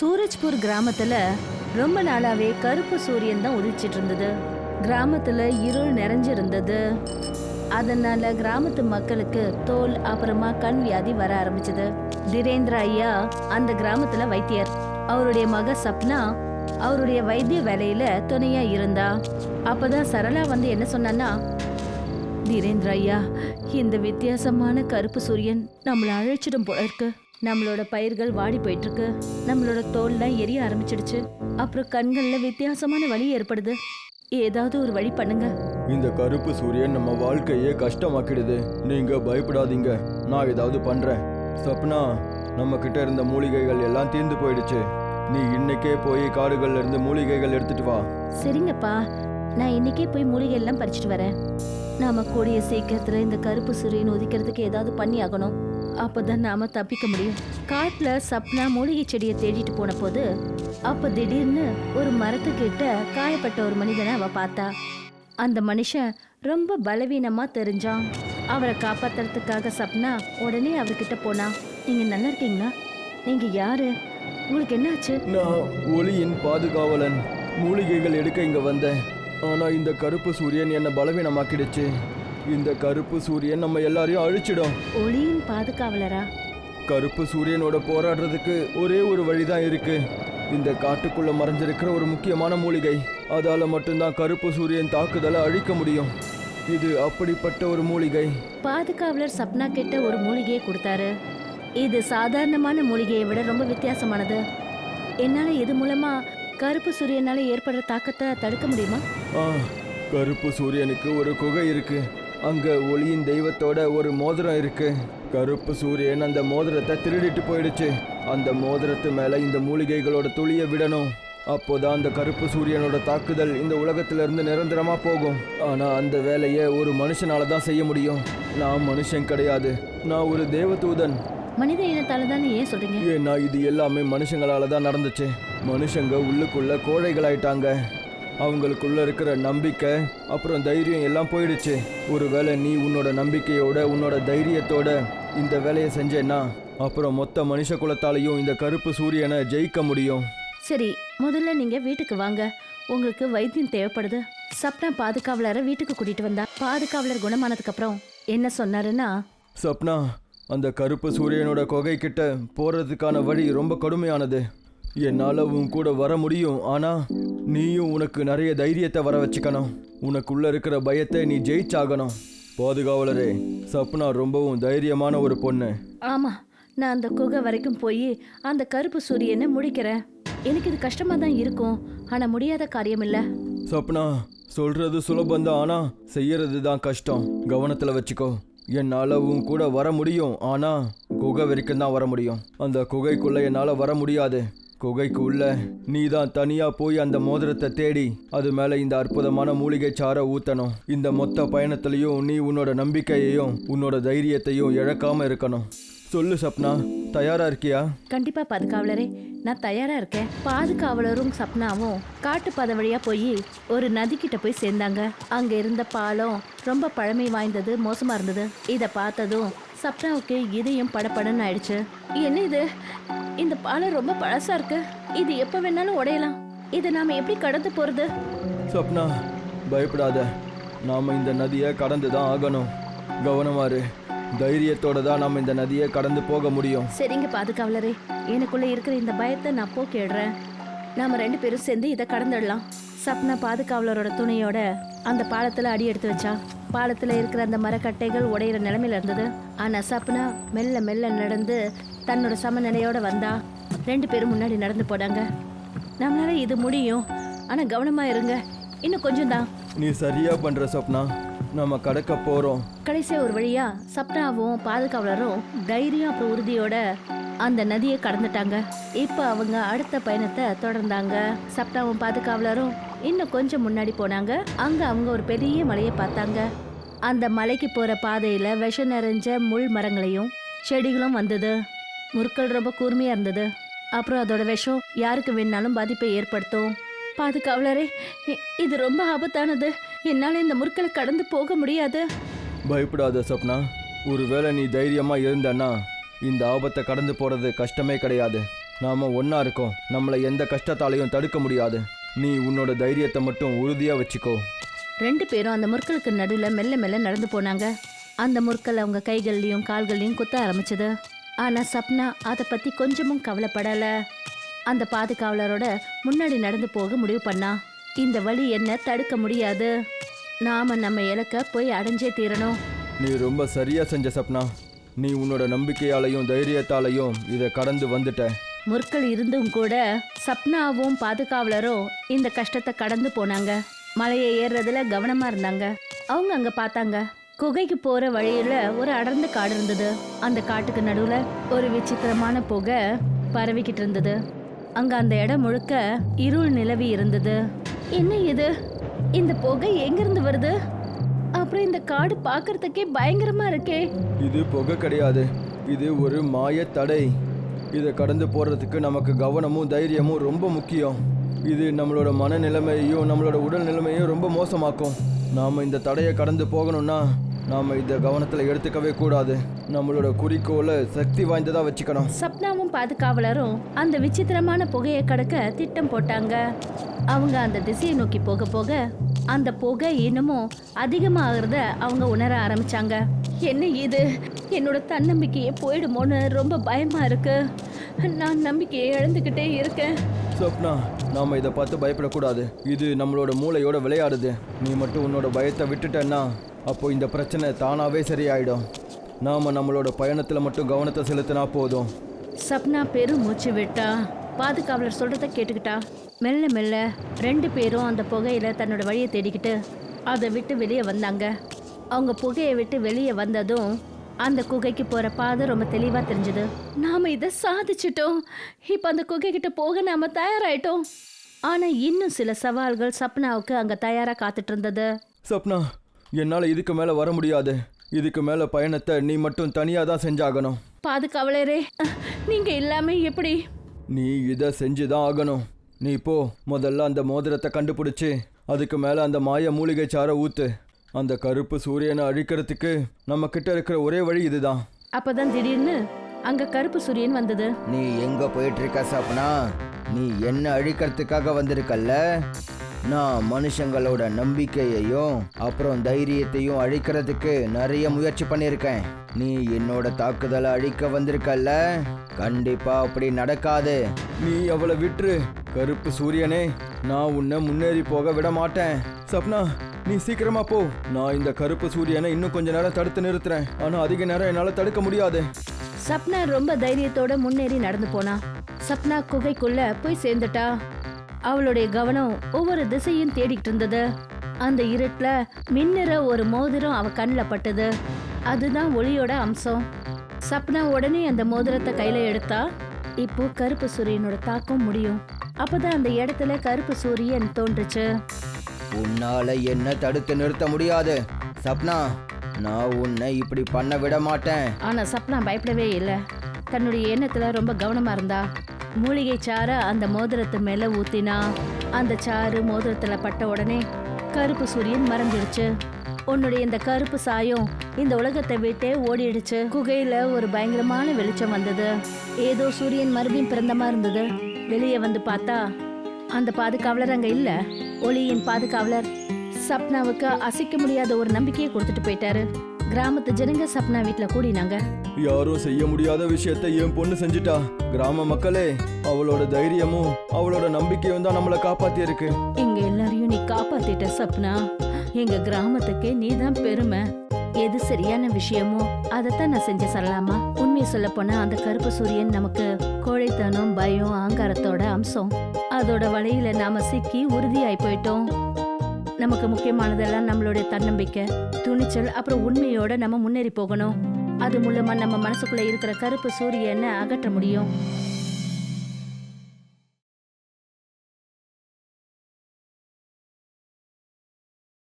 சூரஜ்பூர் கிராமத்துல ரொம்ப நாளாவே கருப்பு சூரியன் தான் உதிச்சிட்டு இருந்தது. கிராமத்துல இருள் நிறைஞ்சிருந்தது. அதனால கிராமத்து மக்களுக்கு தோல் அப்புறமா கண் வியாதி வர ஆரம்பிச்சது. திரேந்திர ஐயா அந்த கிராமத்துல வைத்தியர். அவருடைய மக சப்னா அவருடைய வைத்திய வேலையில துணையா இருந்தா. அப்பதான் சரளா வந்து என்ன சொன்னான்னா தீரேந்திர ஐயா இந்த வித்தியாசமான கருப்பு சூரியன் நம்மளை அழைச்சிடும் போல இருக்கு. நம்மளோட பயிர்கள் வாடி போயிட்டு இருக்கு நம்மளோட தோல்லாம் எரிய ஆரம்பிச்சிடுச்சு. அப்புறம் கண்கள்ல வித்தியாசமான வலி ஏற்படுது. ஏதாவது ஒரு வழி பண்ணுங்க. இந்த கருப்பு சூரியன் நம்ம வாழ்க்கையே கஷ்டமாக்கிடுது. நீங்க பயப்படாதீங்க. நான் ஏதாவது பண்றேன். சப்னா நம்ம கிட்ட இருந்த மூலிகைகள் எல்லாம் தீர்ந்து போயிடுச்சு. நீ இன்னைக்கே போய் காடுகள்ல இருந்து மூலிகைகள் எடுத்துட்டு வா. சரிங்கப்பா. நான் இன்னைக்கே போய் மூலிகை எல்லாம் பறிச்சுட்டு வரேன். நாம கூடிய சீக்கிரத்துல இந்த கருப்பு சூரியன் உதிக்கிறதுக்கு ஏதாவது பண்ணி ஆகணும் அப்பதான் நாம தப்பிக்க முடியும். காட்டுல சப்னா மூலிகை செடியை தேடிட்டு போன போது அப்ப திடீர்னு ஒரு மரத்துக்கிட்ட காயப்பட்ட ஒரு மனிதனை அவ பார்த்தா. அந்த மனுஷன் ரொம்ப பலவீனமா தெரிஞ்சான். அவரை காப்பாத்துறதுக்காக சப்னா உடனே அவர்கிட்ட போனா நீங்க நல்லா இருக்கீங்களா? நீங்க யாரு? உங்களுக்கு என்னாச்சு? நான் ஒளியின் பாதுகாவலன். மூலிகைகள் எடுக்க இங்க வந்தேன். ஆனா இந்த கருப்பு சூரியன் என்னை பலவீனமாக்கிடுச்சு. இந்த கருப்பு சூரியன் நம்ம எல்லாரையும் அழிச்சிடும். ஒளியின் பாதுகாவலரா? கருப்பு சூரியனோட போராடுறதுக்கு ஒரே ஒரு வழிதான் இருக்கு. இந்த காட்டுக்குள்ள மறைஞ்சிருக்கிற ஒரு முக்கியமான மூலிகை. அதால மட்டும்தான் கருப்பு சூரியன் தாக்குதலை அழிக்க முடியும். இது அப்படிப்பட்ட ஒரு மூலிகை. பாதுகாவலர் சப்னா கிட்ட ஒரு மூலிகையை கொடுத்தாரு. இது சாதாரணமான மூலிகையை விட ரொம்ப வித்தியாசமானது. என்னால இது மூலமா கருப்பு சூரியனால ஏற்படுற தாக்கத்தை தடுக்க முடியுமா? ஆ கருப்பு சூரியனுக்கு ஒரு குகை இருக்கு. அங்க ஒளியின் தெய்வத்தோட ஒரு மோதிரம் இருக்கு. கருப்பு சூரியன் அந்த மோதிரத்தை திருடிட்டு போயிடுச்சு. அந்த மோதிரத்து மேல இந்த மூலிகைகளோட துளியை விடணும். அப்போதான் அந்த கருப்பு சூரியனோட தாக்குதல் இந்த உலகத்துல இருந்து நிரந்தரமா போகும். ஆனா அந்த வேலையை ஒரு மனுஷனால தான் செய்ய முடியும். நான் மனுஷன் கிடையாது. நான் ஒரு தேவதூதன். மனித இனத்தால தான் ஏன் சொல்றீங்க? ஏன்னா இது எல்லாமே மனுஷங்களால தான் நடந்துச்சு. மனுஷங்க உள்ளுக்குள்ள கோழைகளாயிட்டாங்க. அவங்களுக்குள்ள இருக்கிற நம்பிக்கை அப்புறம் தைரியம் எல்லாம் போயிடுச்சு. ஒருவேளை நீ உன்னோட நம்பிக்கையோட உன்னோட தைரியத்தோட இந்த வேலையை செஞ்சேன்னா அப்புறம் மொத்த மனுஷ குலத்தாலையும் இந்த கருப்பு சூரியனை ஜெயிக்க முடியும். சரி முதல்ல நீங்க வீட்டுக்கு வாங்க. உங்களுக்கு வைத்தியம் தேவைப்படுது. சப்னா பாதுகாவலரை வீட்டுக்கு கூட்டிட்டு வந்தா பாதுகாவலர் குணமானதுக்கு அப்புறம் என்ன சொன்னாருன்னா? சப்னா அந்த கருப்பு சூரியனோட குகை கிட்ட போறதுக்கான வழி ரொம்ப கடுமையானது. என்னால உன் கூட வர முடியும் ஆனா நீயும் உனக்கு நிறைய தைரியத்தை வர வச்சுக்கணும். உனக்குள்ள இருக்கிற பயத்தை நீ ஜெயிச்சாகணும். பாதுகாவலரே சப்னா ரொம்பவும் தைரியமான ஒரு பொண்ணு. ஆமா நான் அந்த குகை வரைக்கும் போய் அந்த கருப்பு சூரியனை முடிக்கிறேன். எனக்கு இது கஷ்டமா தான் இருக்கும் ஆனா முடியாத காரியம் இல்ல. சப்னா சொல்றது சுலபந்தான் ஆனா செய்யறது தான் கஷ்டம். கவனத்துல வச்சுக்கோ. என்னால உன் கூட வர முடியும் ஆனா குகை வரைக்கும் தான் வர முடியும். அந்த குகைக்குள்ள என்னால வர முடியாது. குகைக்கு உள்ள நீ தான் தனியா போய் அந்த மோதிரத்தை தேடி அது மேல இந்த அற்புதமான மூலிகை சார ஊத்தணும். இந்த மொத்த பயணத்திலையும் நீ உன்னோட நம்பிக்கையையும் உன்னோட தைரியத்தையும் இழக்காம இருக்கணும். சொல்லு சப்னா தயாரா இருக்கியா? கண்டிப்பா பாதுகாவலரே. நான் தயாரா இருக்கேன். பாதுகாவலரும் சப்னாவும் காட்டுப்பாதை வழியா போய் ஒரு நதி கிட்ட போய் சேர்ந்தாங்க. அங்க இருந்த பாலம் ரொம்ப பழமை வாய்ந்தது மோசமா இருந்தது. இத பார்த்ததும் சப்னாவுக்கு இதயம் படபடன்னு ஆயிடுச்சு. என்ன இது இந்த பாலம் ரொம்ப பழசா இருக்கு. இது எப்ப வேணாலும் உடையலாம். இதை நாம எப்படி கடந்து போறது? சப்னா பயப்படாத. நாம இந்த நதியை கடந்து தான் ஆகணும். கவனமா இரு தைரியத்தோட தான் நாம இந்த நதியை கடந்து போக முடியும். சரிங்க பாதுகாவலரே. எனக்குள்ள இருக்கிற இந்த பயத்தை நான் போக்கிடுறேன். நாம ரெண்டு பேரும் சேர்ந்து இதை கடந்துடலாம். சப்னா பாதுகாவலரோட துணையோட அந்த பாலத்துல அடி எடுத்து வச்சா? பாலத்துல இருக்கிற அந்த மரக்கட்டைகள் உடையிற நிலைமையில இருந்தது. ஆனா சப்னா மெல்ல மெல்ல நடந்து தன்னோட சமநிலையோட வந்தா. ரெண்டு பேரும் முன்னாடி நடந்து போனாங்க. நம்மளால இது முடியும். ஆனா கவனமா இருங்க. இன்னும் கொஞ்சம் தான். நீ சரியா பண்ற சப்னா. நம்ம கடக்க போறோம். கடைசியா ஒரு வழியா சப்னாவும் பாதுகாவலரும் தைரியம் அப்புறம் உறுதியோட அந்த நதியை கடந்துட்டாங்க. இப்ப அவங்க அடுத்த பயணத்தை தொடர்ந்தாங்க. சப்னாவும் பாதுகாவலரும் இன்னும் கொஞ்சம் முன்னாடி போனாங்க. அங்க அவங்க ஒரு பெரிய மலையை பார்த்தாங்க. அந்த மலைக்கு போற பாதையில விஷம் நிறைஞ்ச முள் மரங்களையும் செடிகளும் வந்தது. முற்கள் ரொம்ப கூர்மையா இருந்தது. அப்புறம் அதோட விஷம் யாருக்கு வேணாலும் பாதிப்பை ஏற்படுத்தும். பாதுகாவலரே இ- இது ரொம்ப ஆபத்தானது. என்னால இந்த முற்களை கடந்து போக முடியாது. பயப்படாத சப்னா ஒருவேளை நீ தைரியமா இருந்தன்னா இந்த ஆபத்தை கடந்து போறது கஷ்டமே கிடையாது. நாம ஒன்றா இருக்கோம். நம்மளை எந்த கஷ்டத்தாலையும் தடுக்க முடியாது. நீ உன்னோட தைரியத்தை மட்டும் உறுதியா வச்சுக்கோ. ரெண்டு பேரும் அந்த முற்களுக்கு நடுவில் மெல்ல மெல்ல நடந்து போனாங்க. அந்த முற்கள் அவங்க கைகள்லயும் கால்கள்லயும் குத்த ஆரம்பிச்சது. ஆனா சப்னா அதை பத்தி கொஞ்சமும் கவலைப்படல. அந்த பாதுகாவலரோட முன்னாடி நடந்து போக முடிவு பண்ணா. இந்த வழி என்ன தடுக்க முடியாது. நாம நம்ம இலக்க போய் அடைஞ்சே தீரணும். நீ ரொம்ப சரியா செஞ்ச சப்னா. நீ உன்னோட நம்பிக்கையாலையும் தைரியத்தாலையும் இதை கடந்து வந்துட்ட. முற்கள் இருந்தும் கூட சப்னாவும் பாதுகாவலரும் இந்த கஷ்டத்தை கடந்து போனாங்க. மலையை ஏறுறதுல கவனமா இருந்தாங்க. அவங்க அங்க பார்த்தாங்க. குகைக்கு போற வழியில ஒரு அடர்ந்த காடு இருந்தது. அந்த காட்டுக்கு நடுவுல ஒரு விசித்திரமான புகை பரவிக்கிட்டு இருந்தது. அங்க அந்த இடம் முழுக்க இருள் நிலவி இருந்தது. என்ன இது? இந்த புகை எங்கிருந்து வருது? அப்புறம் இந்த காடு பார்க்கறதுக்கே பயங்கரமா இருக்கே. இது புகை கிடையாது. இது ஒரு மாய தடை இதை கடந்து போறதுக்கு நமக்கு கவனமும் தைரியமும் ரொம்ப முக்கியம். இது நம்மளோட மனநிலைமையையும் நம்மளோட உடல் நிலைமையும் ரொம்ப மோசமாக்கும். நாம இந்த தடையை கடந்து போகணும்னா நாம இதை கவனத்தில் எடுத்துக்கவே கூடாது. நம்மளோட குறிக்கோளை சக்தி வாய்ந்ததா வச்சுக்கணும். சப்னாவும் பாதுகாவலரும் அந்த விசித்திரமான புகையை கடக்க திட்டம் போட்டாங்க. அவங்க அந்த திசையை நோக்கி போக போக அந்த புகை இன்னமும் அதிகமாகிறத அவங்க உணர ஆரம்பிச்சாங்க. என்ன இது? என்னோட தன்னம்பிக்கையே போயிடுமோன்னு ரொம்ப பயமா இருக்கு. நான் நம்பிக்கையை இழந்துக்கிட்டே இருக்கேன். சொப்னா நாம இதை பார்த்து பயப்படக்கூடாது. இது நம்மளோட மூளையோட விளையாடுது. நீ மட்டும் உன்னோட பயத்தை விட்டுட்டேன்னா அப்போ இந்த பிரச்சனை தானாவே சரியாயிடும். நாம நம்மளோட பயணத்துல மட்டும் கவனத்தை செலுத்தினா போதும். சப்னா பெரும் மூச்சு விட்டா. பாதுகாவலர் சொல்றத கேட்டுக்கிட்டா. மெல்ல மெல்ல ரெண்டு பேரும் அந்த புகையில தன்னோட வழியை தேடிக்கிட்டு அதை விட்டு வெளியே வந்தாங்க. அவங்க புகையை விட்டு வெளியே வந்ததும் அந்த குகைக்கு போற பாதை ரொம்ப தெளிவா தெரிஞ்சது. நாம இதை சாதிச்சிட்டோம். இப்ப அந்த குகை கிட்ட போக நாம தயாராயிட்டோம். ஆனா இன்னும் சில சவால்கள் சப்னாவுக்கு அங்க தயாரா காத்துட்டு இருந்தது சப்னா என்னால் இதுக்கு மேலே வர முடியாது. இதுக்கு மேலே பயணத்தை நீ மட்டும் தனியாக தான் செஞ்சாகணும். பாதுகாவலரே அஹ், நீங்க இல்லாம எப்படி? நீ இதை செஞ்சு தான் ஆகணும். நீ போ முதல்ல அந்த மோதிரத்தை கண்டுபிடிச்சு அதுக்கு மேலே அந்த மாய மூலிகை சாரை ஊத்து. அந்த கருப்பு சூரியனை அழிக்கிறதுக்கு நம்ம கிட்ட இருக்கிற ஒரே வழி இதுதான். அப்பதான் திடீர்னு அங்க கருப்பு சூரியன் வந்தது. நீ எங்க போயிட்டு இருக்க சப்னா? நீ என்ன அழிக்கிறதுக்காக வந்திருக்கல்ல? நான் மனுஷங்களோட நம்பிக்கையையும் அப்புறம் தைரியத்தையும் அழிக்கிறதுக்கு நிறைய முயற்சி பண்ணியிருக்கேன். நீ என்னோட தாக்குதலை அழிக்க வந்திருக்கல்ல? கண்டிப்பா அப்படி நடக்காது. நீ அவளை விட்டுரு. கருப்பு சூரியனே நான் உன்னை முன்னேறி போக விட மாட்டேன். சப்னா நீ சீக்கிரமா போ. நான் இந்த கருப்பு சூரியனை இன்னும் கொஞ்ச நேரம் தடுத்து நிறுத்துறேன். ஆனா அதிக நேரம் என்னால தடுக்க முடியாது. சப்னா ரொம்ப தைரியத்தோட முன்னேறி நடந்து போனா. சப்னா குகைக்குள்ள போய் சேர்ந்துட்டா. அவளுடைய கவனம் ஒவ்வொரு திசையும் தேடிட்டு இருந்தது. அந்த இருட்டுல மின்னுற ஒரு மோதிரம் அவ கண்ணில் பட்டது. அதுதான் ஒளியோட அம்சம். சப்னா உடனே அந்த மோதிரத்தை கையில எடுத்தா இப்போ கருப்பு சூரியனோட தாக்கம் முடியும். அப்பதான் அந்த இடத்துல கருப்பு சூரியன் தோன்றுச்சு. உன்னால என்ன தடுத்து நிறுத்த முடியாது. சப்னா நான் உன்னை இப்படி பண்ண விட மாட்டேன். ஆனா சப்னா பயப்படவே இல்லை. தன்னுடைய எண்ணத்துல ரொம்ப கவனமா இருந்தா. மூலிகை சாறை அந்த மோதிரத்து மேல ஊத்தினா அந்த சாறு மோதிரத்துல பட்ட உடனே கருப்பு சூரியன் மறைஞ்சிடுச்சு உன்னுடைய இந்த கருப்பு சாயம் இந்த உலகத்தை விட்டே ஓடிடுச்சு. குகையில ஒரு பயங்கரமான வெளிச்சம் வந்தது. ஏதோ சூரியன் மறுபடியும் பிறந்தமா இருந்தது. வெளியே வந்து பார்த்தா அந்த பாதுகாவலர் அங்க இல்லை. ஒளியின் பாதுகாவலர். சப்னாவுக்கு அசைக்க முடியாத ஒரு நம்பிக்கையை கொடுத்துட்டு போயிட்டாரு. கிராமத்து ஜனங்க சப்னா வீட்ல கூடினாங்க. யாரும் செய்ய முடியாத விஷயத்தை என் பொண்ணு செஞ்சுட்டா. கிராம மக்களே அவளோட தைரியமும் அவளோட நம்பிக்கையும் தான் நம்மளை காப்பாத்தி இருக்கு எங்க எல்லாரையும் நீ காப்பாத்திட்ட சப்னா. எங்க கிராமத்துக்கே நீதான் பெருமை. எது சரியான விஷயமோ அதைத்தான் நான் செஞ்சு சொல்லலாமா உண்மையை சொல்ல போனா அந்த கருப்பு சூரியன் நமக்கு கோழைத்தனம் பயம் ஆங்காரத்தோட அம்சம். அதோட வலையில நாம சிக்கி உறுதியாய் போயிட்டோம். நமக்கு முக்கியமானதெல்லாம் நம்மளுடைய தன்னம்பிக்கை துணிச்சல் அப்புறம் உண்மையோட நம்ம முன்னேறி போகணும். அது மூலமா நம்ம மனசுக்குள்ள இருக்கிற கருப்பு சூரியனை அகற்ற முடியும்.